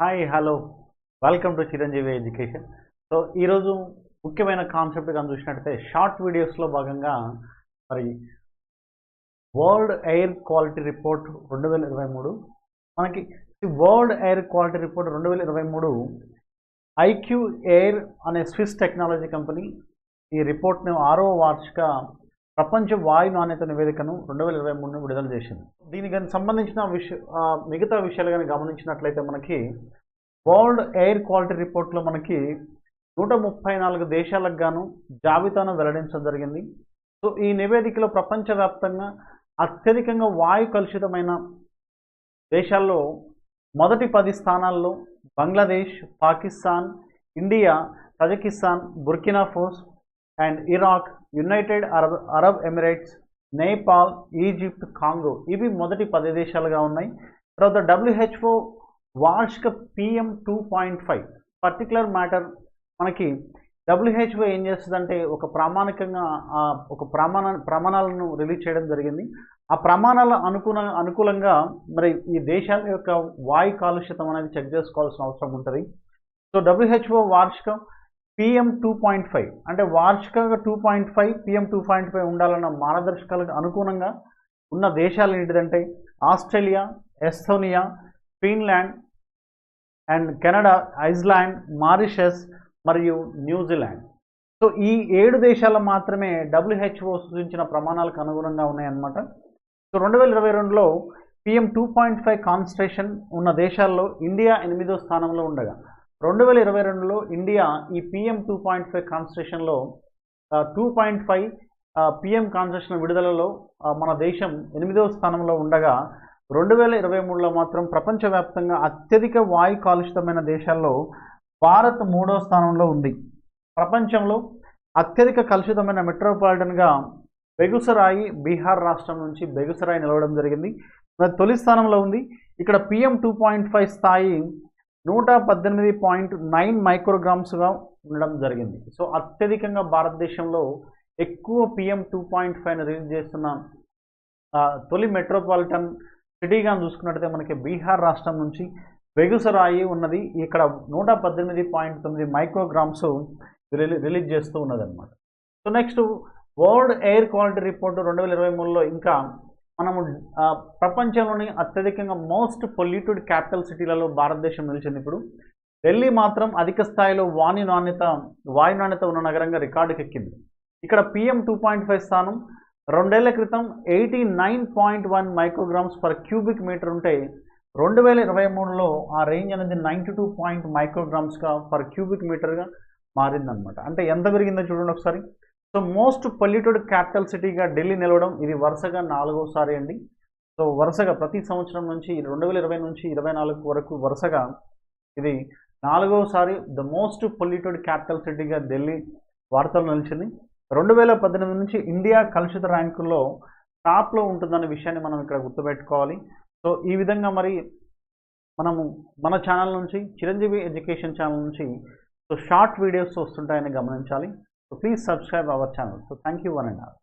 Hi hello welcome to Chiranjeevi education so ఈరోజు ముఖ్యమైన concept కానీ చూసినట్టయితే షార్ట్ వీడియోస్లో భాగంగా మరి వరల్డ్ ఎయిర్ క్వాలిటీ రిపోర్ట్ రెండు వేల ఇరవై మూడు. మనకి వరల్డ్ ఎయిర్ క్వాలిటీ రిపోర్ట్ రెండు వేల ఇరవై మూడు ఐక్యూ ఎయిర్ అనే స్విస్ టెక్నాలజీ కంపెనీ ఈ రిపోర్ట్ను ఆరో వార్షిక ప్రపంచ వాయు నాణ్యత నివేదికను రెండు వేల ఇరవై మూడును విడుదల చేసింది. దీనికి కానీ సంబంధించిన విషయ మిగతా విషయాలు కానీ గమనించినట్లయితే మనకి వరల్డ్ ఎయిర్ క్వాలిటీ రిపోర్ట్లో మనకి నూట ముప్పై నాలుగు దేశాలకు గాను జాబితాను వెల్లడించడం జరిగింది. సో ఈ నివేదికలో ప్రపంచవ్యాప్తంగా అత్యధికంగా వాయు కలుషితమైన దేశాల్లో మొదటి పది స్థానాల్లో Bangladesh Pakistan India Tajikistan Burkina Faso and Iraq United Arab Arab Emirates Nepal Egypt Congo ఇవి మొదటి పది దేశాలుగా ఉన్నాయి. తర్వాత డబ్ల్యూహెచ్ఓ వార్షిక PM two point five particular matter మనకి డబ్ల్యూహెచ్ఓ ఏం చేస్తుందంటే ఒక ప్రామాణికంగా ఒక ప్రమాణ ప్రమాణాలను రిలీజ్ చేయడం జరిగింది. ఆ ప్రమాణాల అనుకూల అనుకూలంగా మరి ఈ దేశాల యొక్క వాయు కాలుష్యతం అనేది చెక్ చేసుకోవాల్సిన అవసరం ఉంటుంది. సో డబ్ల్యూహెచ్ఓ వార్షికం పిఎం టూ పాయింట్ ఫైవ్ అంటే వార్షికంగా two point five PM two point five ఉండాలన్న మార్గదర్శకాలకు అనుగుణంగా ఉన్న దేశాలు ఏంటిదంటే Australia Estonia Finland and Canada Iceland Mauritius మరియు న్యూజిలాండ్. సో ఈ ఏడు దేశాలు మాత్రమే డబ్ల్యూహెచ్ఓ సూచించిన ప్రమాణాలకు అనుగుణంగా ఉన్నాయన్నమాట. సో రెండు వేల ఇరవై రెండులో PM two point five concentration ఉన్న దేశాల్లో ఇండియా ఎనిమిదో స్థానంలో ఉండగా రెండు వేల ఇరవై రెండులో ఇండియా ఈ PM two point five కాన్స్ట్రేషన్లో two point five PM constitution విడుదలలో మన దేశం ఎనిమిదవ స్థానంలో ఉండగా రెండు వేల ఇరవై మూడులో మాత్రం ప్రపంచవ్యాప్తంగా అత్యధిక వాయు కాలుషితమైన దేశాల్లో భారత్ మూడో స్థానంలో ఉంది. ప్రపంచంలో అత్యధిక కలుషితమైన మెట్రోపాలిటన్గా బెగుసరాయి బీహార్ రాష్ట్రం నుంచి బెగుసరాయి నిలవడం జరిగింది. తొలి స్థానంలో ఉంది. ఇక్కడ పిఎం టూ పాయింట్ ఫైవ్ స్థాయి నూట పద్దెనిమిది పాయింట్ నైన్ మైక్రోగ్రామ్స్గా ఉండడం జరిగింది. సో అత్యధికంగా భారతదేశంలో ఎక్కువ పిఎం టూ పాయింట్ ఫైవ్ని రిలీజ్ చేస్తున్న తొలి మెట్రోపాలిటన్ సిటీగా చూసుకున్నట్టయితే మనకి బీహార్ రాష్ట్రం నుంచి బెగుసరాయి ఉన్నది. ఇక్కడ నూట పద్దెనిమిది పాయింట్ తొమ్మిది మైక్రోగ్రామ్స్ రిలీ రిలీజ్ చేస్తూ ఉన్నదన్నమాట. So next world air quality report రెండు వేల ఇరవై మూడులో ఇంకా మనము ప్రపంచంలోని అత్యధికంగా మోస్ట్ పొల్యూటెడ్ క్యాపిటల్ సిటీలలో భారతదేశం నిలిచింది ఇప్పుడు. ఢిల్లీ మాత్రం అధిక స్థాయిలో వాణి నాణ్యత వాయు నాణ్యత ఉన్న నగరంగా రికార్డుకి ఎక్కింది ఇక్కడ పిఎం టూ పాయింట్ ఫైవ్ స్థానం. రెండేళ్ళ క్రితం eighty nine point one micrograms per cubic metre ఉంటే రెండు వేల ఇరవై మూడులో ఆ రేంజ్ అనేది నైంటీ టూ పాయింట్ మైక్రోగ్రామ్స్గా పర్ క్యూబిక్ మీటర్గా మారిందనమాట అంటే ఎంత పెరిగిందో చూడండి ఒకసారి. సో మోస్ట్ పొల్యూటెడ్ క్యాపిటల్ సిటీగా ఢిల్లీ నిలవడం ఇది వరుసగా నాలుగోసారి అండి. సో వరుసగా ప్రతి సంవత్సరం నుంచి రెండు వేల ఇరవై నుంచి ఇరవై నాలుగు వరకు వరుసగా ఇది నాలుగోసారి ద మోస్ట్ పొల్యూటెడ్ క్యాపిటల్ సిటీగా ఢిల్లీ వార్తలు నిలిచింది. రెండు వేల పద్దెనిమిది నుంచి ఇండియా కలుషిత ర్యాంకుల్లో టాప్లో ఉంటుందనే విషయాన్ని మనం ఇక్కడ గుర్తుపెట్టుకోవాలి. సో ఈ విధంగా మరి మనము మన ఛానల్ నుంచి చిరంజీవి ఎడ్యుకేషన్ ఛానల్ నుంచి సో షార్ట్ వీడియోస్ వస్తుంటాయని గమనించాలి. So please subscribe our channel. So thank you one and all.